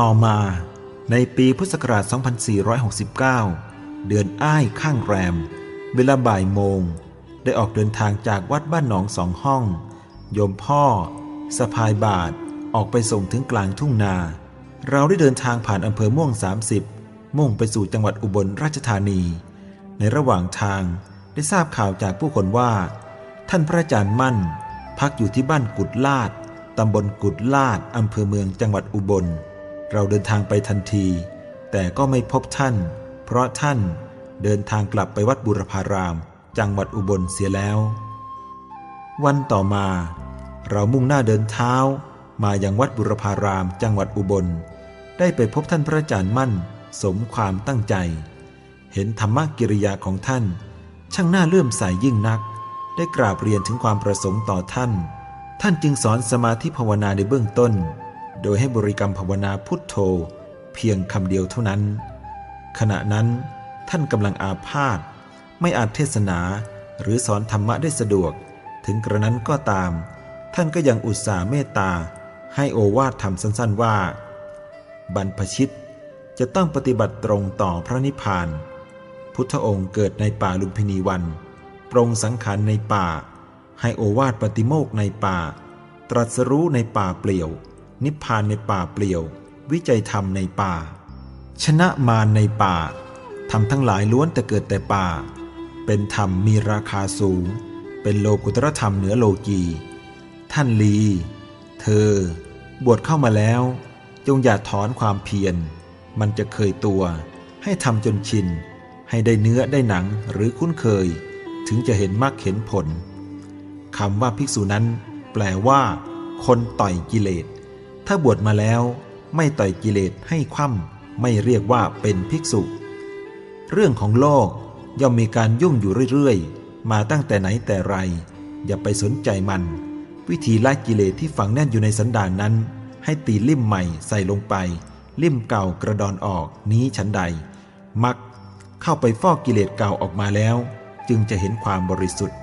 ต่อมาในปีพุทธศักราช 2469 เดือนอ้ายข้างแรม เวลาบ่ายโมง ได้ออกเดินทางจากวัดบ้านหนองสองห้อง โยมพ่อ สะพายบาท ออกไปส่งถึงกลางทุ่งนา เราได้เดินทางผ่านอำเภอม่วง 30 มุ่งไปสู่จังหวัดอุบลราชธานี ในระหว่างทางได้ทราบข่าวจากผู้คนว่า ท่านพระอาจารย์มั่น พักอยู่ที่บ้านกุดลาดตำบลกุดลาดอำเภอเมืองจังหวัดอุบล เราเดินทางไปทันที แต่ก็ไม่พบท่าน เพราะท่านเดินทางกลับไปวัดบุรพาราม จังหวัดอุบลเสียแล้ว วันต่อมา เรามุ่งหน้าเดินเท้า มายังวัดบุรพาราม จังหวัดอุบล ได้ไปพบท่านพระอาจารย์มั่น สมความตั้งใจ เห็นธรรมกิริยาของท่าน ช่างน่าเลื่อมใสยยิ่งนัก ได้กราบเรียนถึงความประสงค์ต่อท่าน ท่านจึงสอนสมาธิภาวนาในเบื้องต้น โดยให้บริกรรมภาวนาพุทโธ เพียงคำเดียวเท่านั้น ขณะนั้นท่านกำลังอาพาธไม่อาจเทศนาหรือสอนธรรมะได้สะดวก ถึงกระนั้นก็ตาม ท่านก็ยังอุตส่าห์เมตตา ให้โอวาทธรรมสั้นๆว่า บรรพชิตจะต้องปฏิบัติตรงต่อพระนิพพาน พุทธองค์เกิดในป่าลุมพินีวัน ปรงสังขารในป่า ให้โอวาทปฏิโมกในป่า ตรัสรู้ในป่าเปลี่ยว นิพพานในป่าเปลี่ยว วิจัยธรรมในป่า ชนะมารในป่าทำทั้งหลายล้วนแต่เกิดแต่ป่า เป็นธรรมมีราคาสูง เป็นโลกุตรธรรมเหนือโลกี ท่านลี เธอ บวชเข้ามาแล้ว จงอย่าถอนความเพียร มันจะเคยตัว ให้ทำจนชิน ให้ได้เนื้อได้หนังหรือคุ้นเคย ถึงจะเห็นมรรคเห็นผลคำว่าภิกษุนั้น แปลว่า คนต่อยกิเลส ถ้าบวชมาแล้วไม่ต่อยกิเลสให้คว่ำไม่เรียกว่าเป็นภิกษุ เรื่องของโลกย่อมมีการยุ่งอยู่เรื่อยๆ มาตั้งแต่ไหนแต่ไร อย่าไปสนใจมัน วิธีละกิเลสที่ฝังแน่นอยู่ในสันดานนั้น ให้ตีลิ่มใหม่ใส่ลงไป ลิ่มเก่ากระดอนออกนี้ฉันใด มักเข้าไปฟอกกิเลสเก่าออกมาแล้ว จึงจะเห็นความบริสุทธิ์